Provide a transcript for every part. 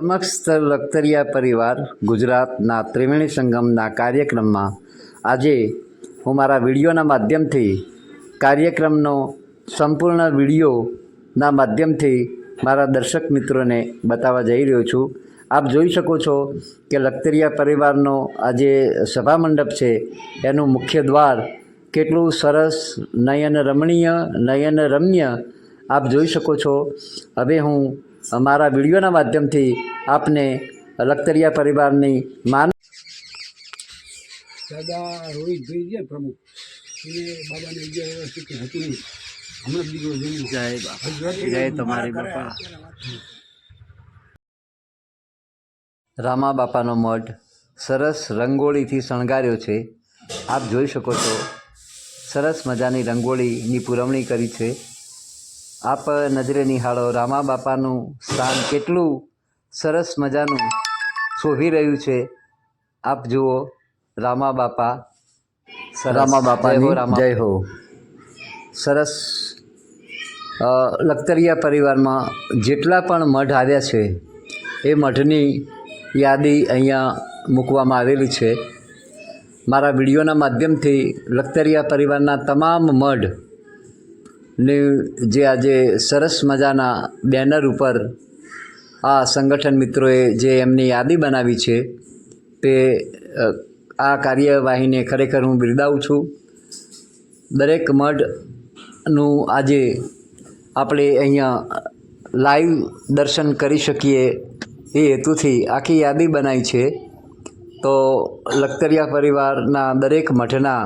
સમક્ષ લખતરિયા પરિવાર ગુજરાતના ત્રિવેણી સંગમના કાર્યક્રમમાં આજે હું મારા વિડીયોના માધ્યમથી કાર્યક્રમનો સંપૂર્ણ વિડીયોના માધ્યમથી મારા દર્શક મિત્રોને બતાવવા જઈ રહ્યો છું. આપ જોઈ શકો છો કે લખતરિયા પરિવારનો આ જે સભા મંડપ છે. એનું મુખ્ય દ્વાર કેટલું સરસ નયન રમણીય, નયન રમ્ય આપ જોઈ શકો છો. હવે હું મારા વિડીયોના માધ્યમથી આપને લખતરિયા પરિવારની માન દાદા રોહિતભાઈ છે પ્રમુખ. એ બાબાને અગિયાર વર્ષથી હતું નહીં. હમણાં દીકરો જન્મ્યો. જય જય તમારી બાપા. રામા બાપાનો મઢ સરસ રંગોળીથી શણગાર્યો છે. આપ જોઈ શકો છો સરસ મજાની રંગોળીની પુરવણી કરી છે. આપ નજરે નિહાળો. રામા બાપાનું સ્થાન કેટલું સરસ મજાનું શોભી રહ્યું છે. આપ જુઓ રામા બાપા. રામા બાપા જય હો સરસ લખતરિયા પરિવારમાં જેટલા પણ મઠ આવ્યા છે એ મઠની યાદી અહીંયા મૂકવામાં આવેલી છે. મારા વિડીયોના માધ્યમથી લખતરિયા પરિવારના તમામ મઢ ની જે આજે સરસ મજાના બેનર ઉપર આ સંગઠન મિત્રોએ જે એમની યાદી બનાવી છે, તે આ કાર્યવાહીને ખરેખર હું બિરદાવું છું. દરેક મઢનું આજે આપણે અહીંયા લાઈવ દર્શન કરી શકીએ એ હેતુથી આખી યાદી બનાવી છે. તો લખતરિયા પરિવારના દરેક મઠના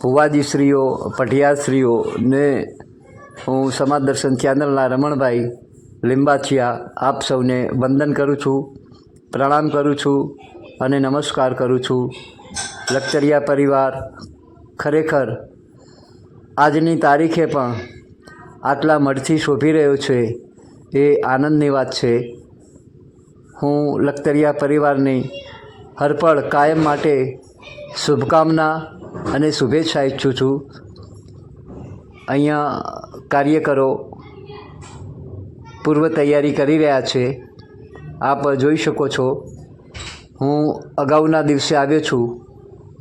ભુવાજીશ્રીઓ પઢિયાશ્રીઓને હું સમાજ દર્શન ચેનલના રમણભાઈ લીંબાચિયા આપ સૌને વંદન કરું છું, પ્રણામ કરું છું અને નમસ્કાર કરું છું. લક્ચરિયા પરિવાર, ખરેખર આજની તારીખે પણ આટલા મઢથી શોભી રહ્યો છે એ આનંદની વાત છે. હું લખતરિયા પરિવારની હરપળ કાયમ માટે શુભકામના અને શુભેચ્છા ઈચ્છું છું. અહીંયા કાર્યકરો પૂર્વ તૈયારી કરી રહ્યા છે. આપ જોઈ શકો છો. હું અગાઉના દિવસે આવ્યો છું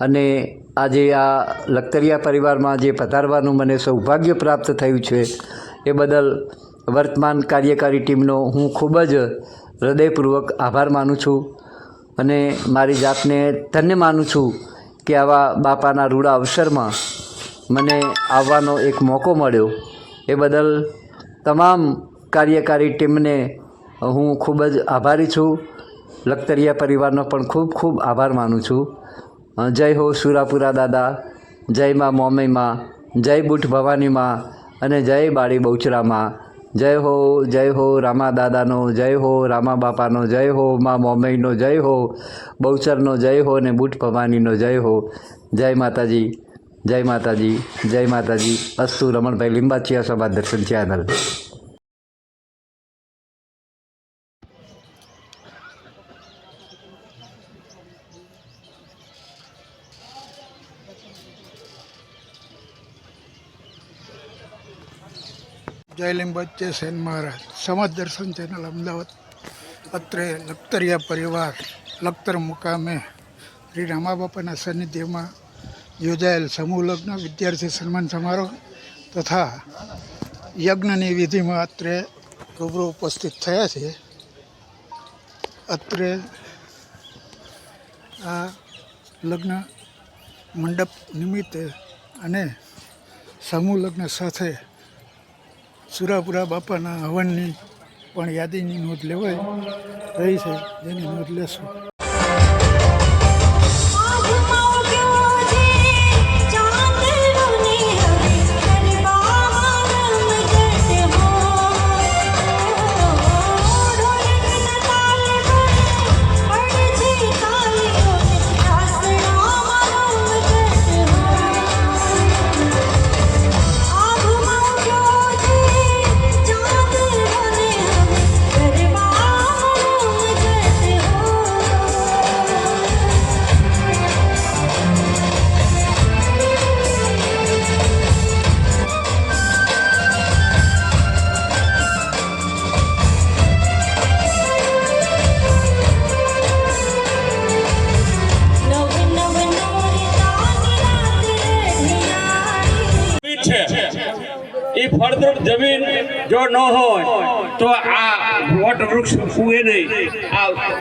અને આજે આ લખતરિયા પરિવારમાં જે પધારવાનું મને સૌભાગ્ય પ્રાપ્ત થયું છે, એ બદલ વર્તમાન કાર્યકારી ટીમનો હું ખૂબ જ હૃદયપૂર્વક આભાર માનું છું. અને મારી જાતને ધન્ય માનું છું કે આવા બાપાના રૂડા અવસરમાં મને આવવાનો એક મોકો મળ્યો. એ બદલ તમામ કાર્યકારી ટીમને હું ખૂબ જ આભારી છું. લખતરિયા પરિવારનો પણ ખૂબ ખૂબ આભાર માનું છું. જય હો સુરાપુરા દાદા, જય માં મોમઈમાં જય બુટ ભવાનીમાં અને જય બાળી બહુચરામાં. જય હો જય હો, રામા દાદાનો, જય હો, રામા બાપાનો, જય હો, મા મોમૈનો જય હો, બહુચરનો, જય હો અને બુટ ભવાનીનો, જય હો. જય માતાજી જય માતાજી જય માતાજી. અસ્તુ રમણભાઈ લિંબાચિયા સભા દર્શન ચેનલ જયલિંગ બચ્ચે સેન મહારાજ. સમાજ દર્શન ચેનલ અમદાવાદ. અત્રે લખતરિયા પરિવાર, લખતર મુકામે શ્રી રામા બાપાના સાનિધ્યમાં યોજાયેલ સમૂહ લગ્ન, વિદ્યાર્થી સન્માન સમારોહ તથા યજ્ઞની વિધિમાં અત્રે રૂબરૂ ઉપસ્થિત થયા છે. અત્રે આ લગ્ન મંડપ નિમિત્તે અને સમૂહ લગ્ન સાથે સુરાપુરા બાપાના હવનની પણ યાદીની નોંધ લેવાય રહી છે જેની નોંધ લેશું.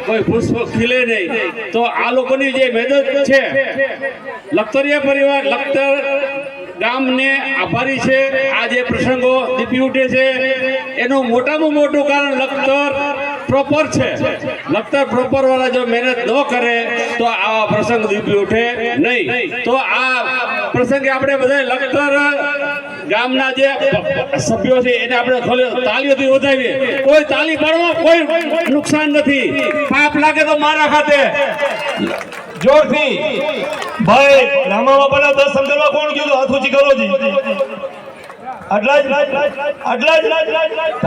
કોઈ પુષ્પ ખીલે નહીં. તો આ લોકોની જે મહેનત છે, લખતરિયા પરિવાર, લખતર ગામને આભારી છે. આ જે પ્રસંગો દીપી ઉઠે છે, એનું મોટામાં મોટું કારણ લખતર પ્રોપર છે. લખતર પ્રોપર વાળા જો મહેનત ન કરે, તો આવા પ્રસંગ દીપી ઉઠે નહીં. તો આ પ્રસંગે આપણે બધા લખતર ગામના જે સભ્યો છે, એને આપણે તાલીઓથી વધાવીએ. કોઈ તાલી પાડવા, કોઈ નુકસાન નથી. પાપ લાગે તો મારા ખાતે જોરથી. ભાઈ રામા બાપાના દર્શન કરવા કોણ કીધું હાથ ઊંચી કરો જી. આટલા જ આટલા જ.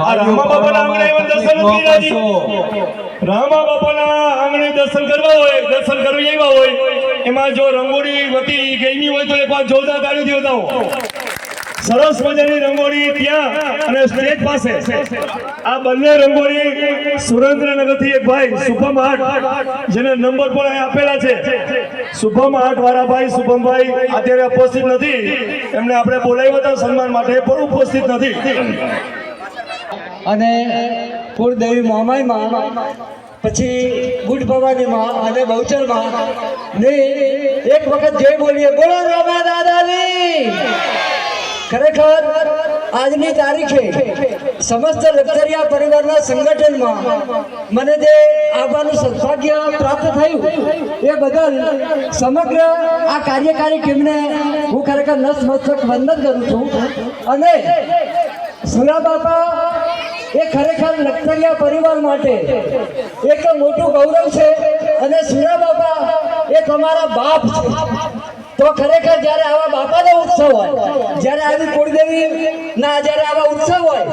આ રામા બાપાના આંગણે એવા નથી કર્યા રામા બાપાના આંગણે દર્શન કરવા હોય, દર્શન કરવા આવ્યા હોય, એમાં જો રંગોળી વતી ગઈની હોય તો એકવાર જોરદાર તાળીઓથી બતાવો સરસ મજાની રંગોળી ત્યાં અને સ્ટેજ પાસે. આ બંને રંગોળી સુરેન્દ્રનગરથી એક ભાઈ, શુભમ આર્ટ જેને નંબર પણ અહીં આપેલા છે. શુભમ આર્ટ વાળા ભાઈ, શુભમભાઈ અત્યારે ઉપસ્થિત નથી. એમને આપણે બોલાવ્યા હતા સન્માન માટે, પણ ઉપસ્થિત નથી. અને કુળદેવી મોમાઈમાં, પછી ગુડ ભવાનીમાં અને બહુચરમાં ને એક વખત જય બોલીએ, બોલો રામા દાદાની ખરેખર આજની તારીખે સમસ્ત લખતરિયા પરિવારના સંગઠનમાં મને જે આવવાનું સદભાગ્ય પ્રાપ્ત થયું, એ બદલ સમગ્ર આ કાર્યકારી ટીમને હું ખરેખર નસમસ્તક વંદન કરું છું. અને સુરા બાપા એ ખરેખર લખતરિયા પરિવાર માટે એક મોટું ગૌરવ છે અને સુરા બાપા એ તમારા બાપ છે. તો ખરેખર જ્યારે આવા બાપાનો ઉત્સવ હોય, જ્યારે આવી કુળદેવી ના જ્યારે આવા ઉત્સવ હોય,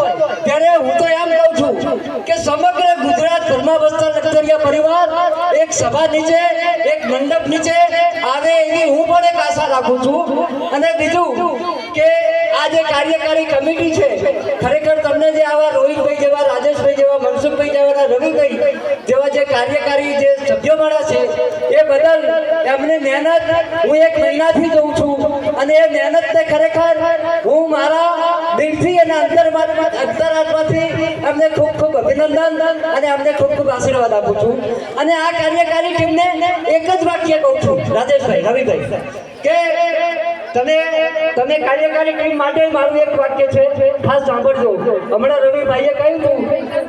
ત્યારે હું તો એમ કહું છું કે સમગ્ર ગુજરાત ધર્માવસ્થા લખતરિયા પરિવાર એક સભા નીચે, એક મંડપ નીચે આવે એવી હું પણ એક આશા રાખું છું. અને બીજું કે આ જે કાર્યકારી કમિટી છે, ખરેખર તમને જે આવા રોહિતભાઈ જેવા, રાજેશભાઈ જેવા, મનસુખભાઈ જેવા, રવિભાઈ જેવા જે કાર્યકારી જે સભ્યો મળ્યા છે, એ બદલ એમની મહેનત, હું એક મહિનાથી જોઉં છું. અને એ મહેનતને ખરેખર હું મારા દિલથી અને અંતરમાત્મા અંતરાત્માથી અમને ખૂબ ખૂબ અભિનંદન અને અમને ખૂબ ખૂબ આશીર્વાદ આપું છું. અને આ કાર્યકારી ટીમને એક જ વાક્ય કહું છું, રાજેશભાઈ, રવિભાઈ, કે તમે તમે કાર્યકારી ટીમ માટે મારું એક વાક્ય છે, ખાસ સાંભળજો. હમણાં રવિભાઈએ કહ્યું હતું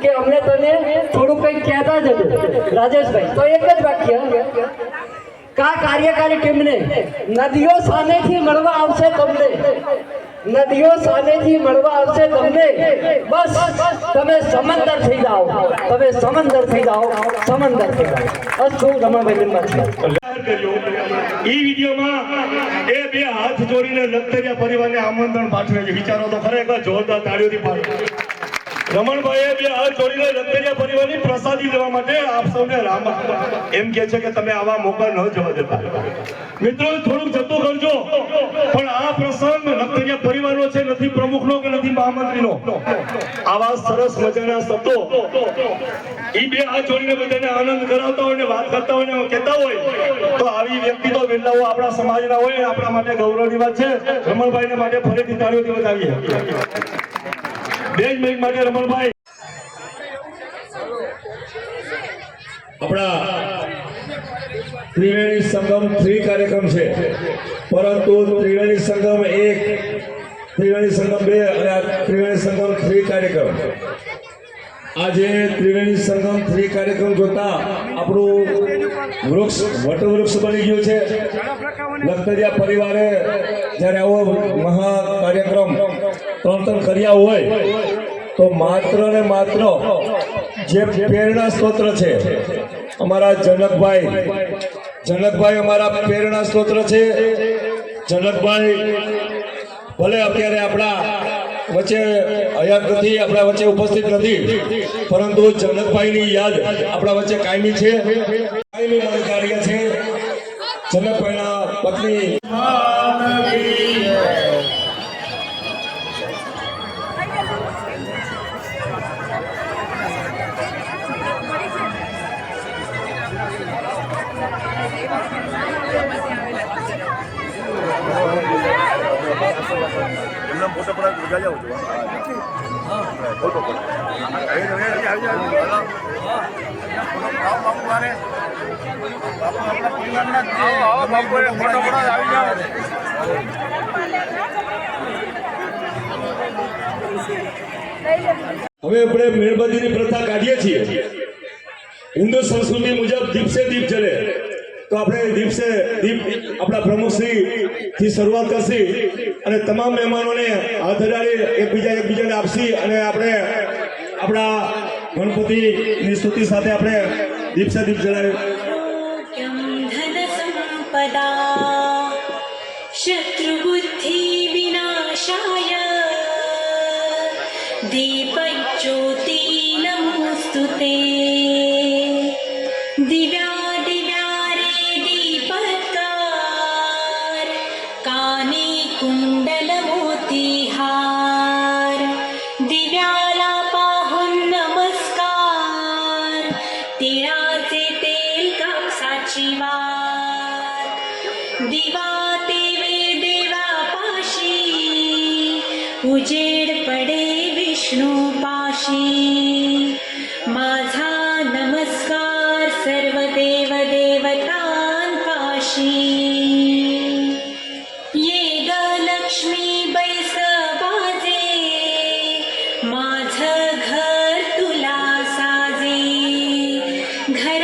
કે અમને તમે થોડું કંઈક કહેતા જ હતું રાજેશભાઈ, તો એક જ વાક્ય કા કાર્યકારી ટીમને નદીઓ સામેથી મળવા આવશે તમને. નદીઓ સામેથી મળવા આવશે તમને. બસ, તમે સમંદર થઈ જાઓ. તમે સમંદર થઈ જાઓ. સમંદર થઈ જાઓ. રમણભાઈ બિનબાથી જાહેર કર્યો. ઈ વિડીયોમાં એ બે હાથ જોડીને લખતરિયા પરિવારને આમંત્રણ પાઠવે છે. વિચારો તો ખરેખર જોરદાર તાળીઓથી પાઠવે રમણભાઈએ બે હાથ જોડીને લખતરિયા પરિવારની પ્રસાદી લેવા માટે આપ સૌને એમ કે છે કે તમે આવા મોકા ન જવા દેતા. મિત્રો, થોડુંક જતું કરજો. પણ આ પ્રસંગ લખતરિયા પરિવારનો છે, નથી પ્રમુખનો કે નથી મહામંત્રીનો. આવા સરસ મજાના શબ્દો ઈ બે હાથ જોડીને બધાને આનંદ કરાવતા હોય ને વાત કરતા હોય ને કહેતા હોય, તો આવી વ્યક્તિ તો બિરલાઓ આપણા સમાજના હોય આપણા માટે ગૌરવની વાત છે. રમણભાઈને માટે ફરીથી તાળીઓથી વધાવીએ. બે જ માટે આપણા ત્રિવેણી સંગમ થ્રી કાર્યક્રમ છે. પરંતુ ત્રિવેણી સંગમ એક, ત્રિવેણી સંગમ બે અને ત્રિવેણી સંગમ થ્રી કાર્યક્રમ. આજે ત્રિવેણી સંગમ થ્રી કાર્યક્રમ જોતા આપણું વૃક્ષ, વટવૃક્ષ બની ગયું છે. લખતરિયા પરિવારે જ્યારે આવો મહા કાર્યક્રમ ત્રણ ત્રણ કર્યા હોય, તો માત્ર ને માત્ર જે પ્રેરણા સ્ત્રોત્ર છે, અમારા જનકભાઈ જનકભાઈ અમારા પ્રેરણા સ્ત્રોત્ર છે. જનકભાઈ, ભલે અત્યારે આપણા વચ્ચે હયાત નથી, આપણા વચ્ચે ઉપસ્થિત નથી, પરંતુ જનકભાઈની યાદ આપણા વચ્ચે કાયમી છે. કાયમી મારી કાર્ય છે. જનકભાઈના પત્ની. છો હવે આપણે મીણબત્તીની પ્રથા કાઢીએ છીએ. હિન્દુ સંસ્કૃતિ મુજબ દીપસે દીપ જલે. દીપસે દીપ આપણા પ્રમુખશ્રી થી શરૂઆત કરશે અને તમામ મહેમાનોને હાથ અડાડી એકબીજા એકબીજાને આપશી અને આપણે આપણા ગણપતિની સ્તુતિ સાથે આપણે દીપસે દીપ જણાવ્યું શત્રુબુદ્ધિ વિનાશાય દીપ જ્યોતિ નમોસ્તુ દિવ્યા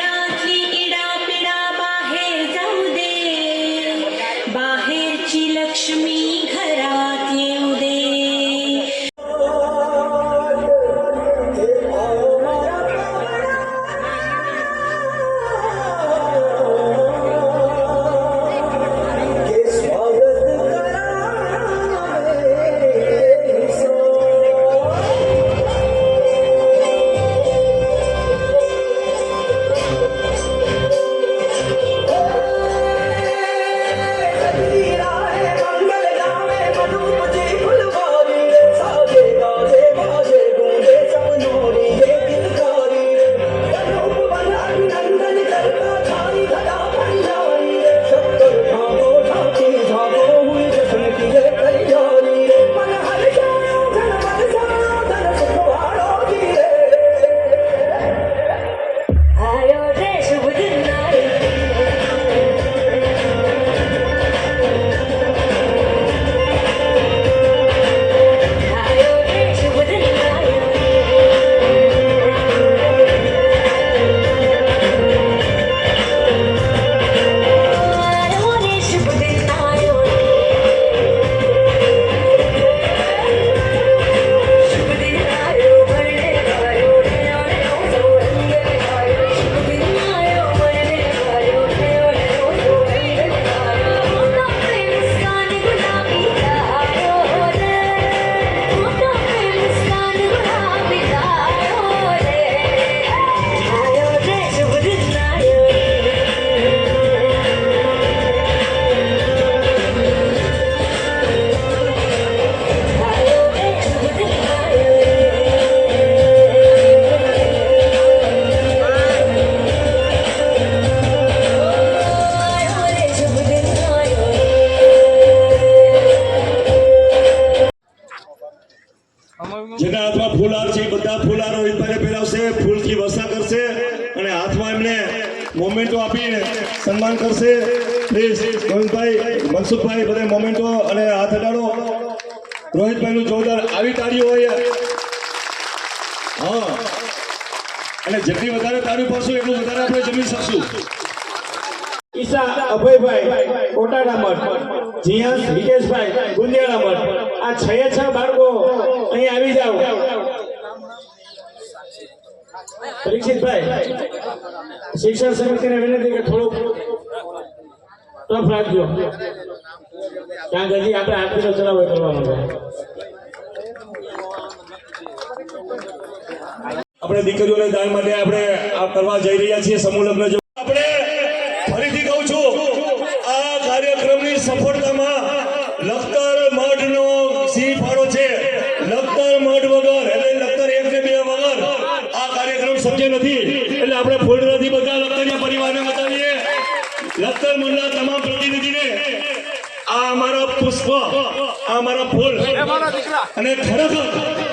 down. જમી શકશું. ઈશા, અભયભાઈ, કોટાડા મઠ જીયાસ હિતેશભાઈ, ગુંદિયાળા મઠ, આ છ છ બાળકો અહીં આવી જાઓ. પરીક્ષિતભાઈ, શિક્ષણ સમિતિને વિનંતી કે થોડુંક ટફ રાખજો. કારણ કે હજી આપણે આરતીનો ચલાવો કરવાનો છે. આપણે દીકરીઓને દાન માટે આપણે આ કરવા જઈ રહ્યા છીએ સમૂહ લગ્ન આપણે ફરીથી કહું છું આ કાર્યક્રમની સફળતામાં લખતર મઢનો સિંહ ફાળો છે. લખતર મઠ વગર એટલે લખતર એક કે બે વગર આ કાર્યક્રમ શક્ય નથી. એટલે આપણે ફૂલરાથી બધા લખતરિયા પરિવારને બતાવીએ. લખતર મઢના તમામ પ્રતિનિધિને આ અમારા પુષ્પ આ અમારા ફૂલ અને ખરેખર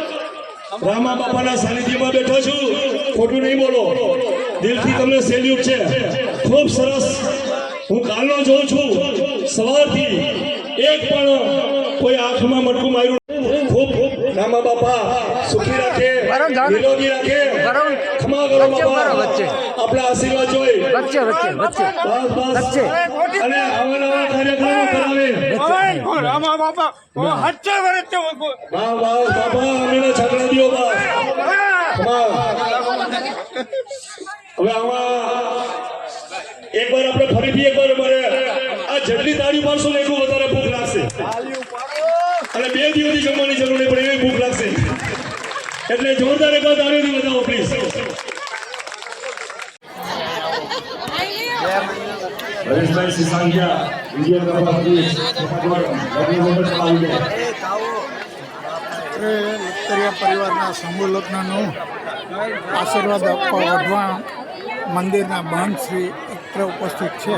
રામા બાપાના સાનિધ્યમાં બેઠો છું. ખોટું નહીં બોલો. દિલથી તમને સેલ્યુટ છે. ખૂબ સરસ. હું કાલનો જોઉં છું. સવારથી એક પણ કોઈ આંખમાં મટકું માર્યું ખૂબ ખૂબ રામા બાપા સુખી રાખે નિરોગી રાખે. ક્ષમા કરો બાપા. આપણા આશીર્વાદ જોઈ. વચ્ચે વચ્ચે વચ્ચે. બસ બસ. અને અવનવા કાર્યક્રમો કરાવે. રામા બાપા હચ્ચે વરચ્ચે વાહ વાહ બાબા અમીને છાગડા દિયો બા. હવે આમાં એકવાર આપણે ફરીથી એકવાર મારે આ જેટલી તાળી મારશો ને એટલું વધારે ભૂખ લાગશે. અને બે દિવસથી જમવાની જરૂર નહીં પડે એવી ભૂખ લાગશે. એટલે જોરદાર એકવાર તાળીઓથી બતાવો પ્લીઝ હરેશભાઈ સિસાંગિયા ઇન્ડિયન કપાસની પરિવારના સમૂહ લગ્નનું આશીર્વાદ આપવા વધવા મંદિરના મહંત શ્રી અત્રે ઉપસ્થિત છે.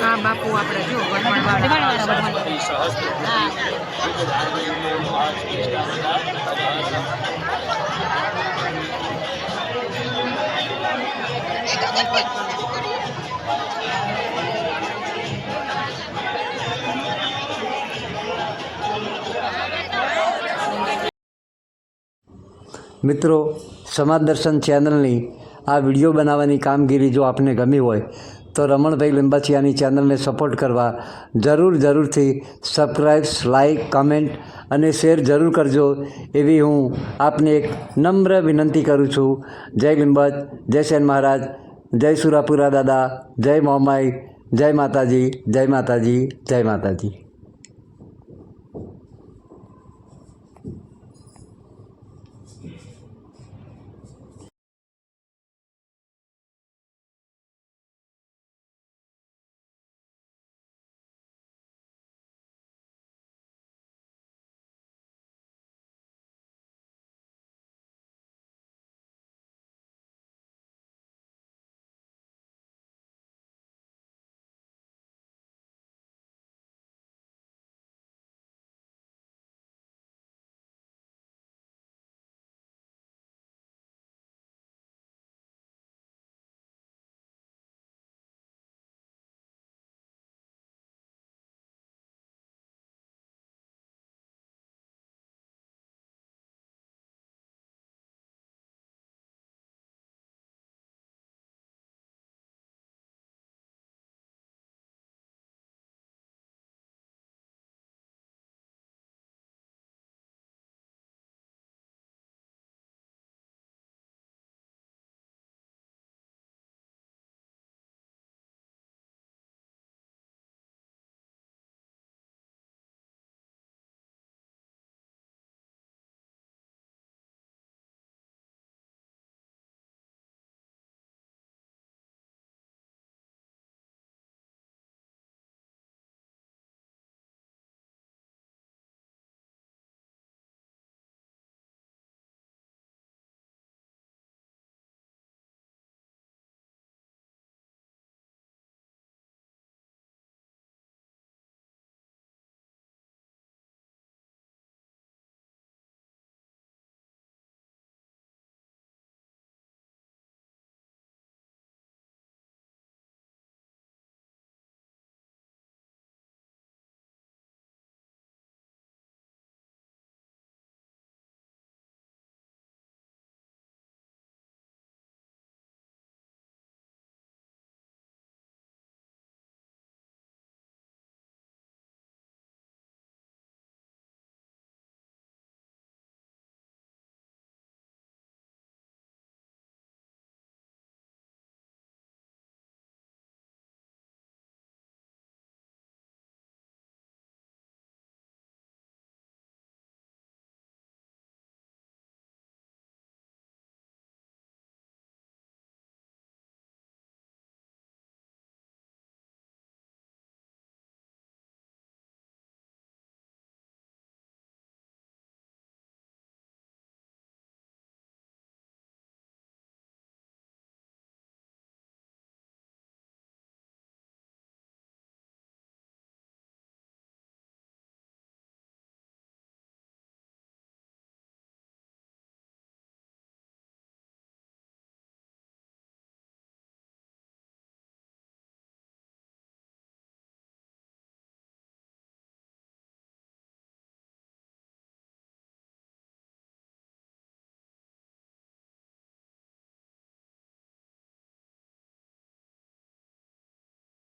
હા બાપુ આપણે જો મિત્રો સમાજ દર્શન ચેનલની આ વીડિયો બનાવવાની કામગીરી જો આપને ગમી હોય, તો રમણભાઈ લીંબાચિયાની ચેનલને સપોર્ટ કરવા જરૂર જરૂરથી સબસ્ક્રાઈબ્સ લાઇક કમેન્ટ અને શેર જરૂર કરજો. એવી હું આપને એક નમ્ર વિનંતી કરું છું. જય લીંબચ, જય સેન મહારાજ, જય સુરાપુરા દાદા, જય મોમાઈ જય માતાજી જય માતાજી જય માતાજી.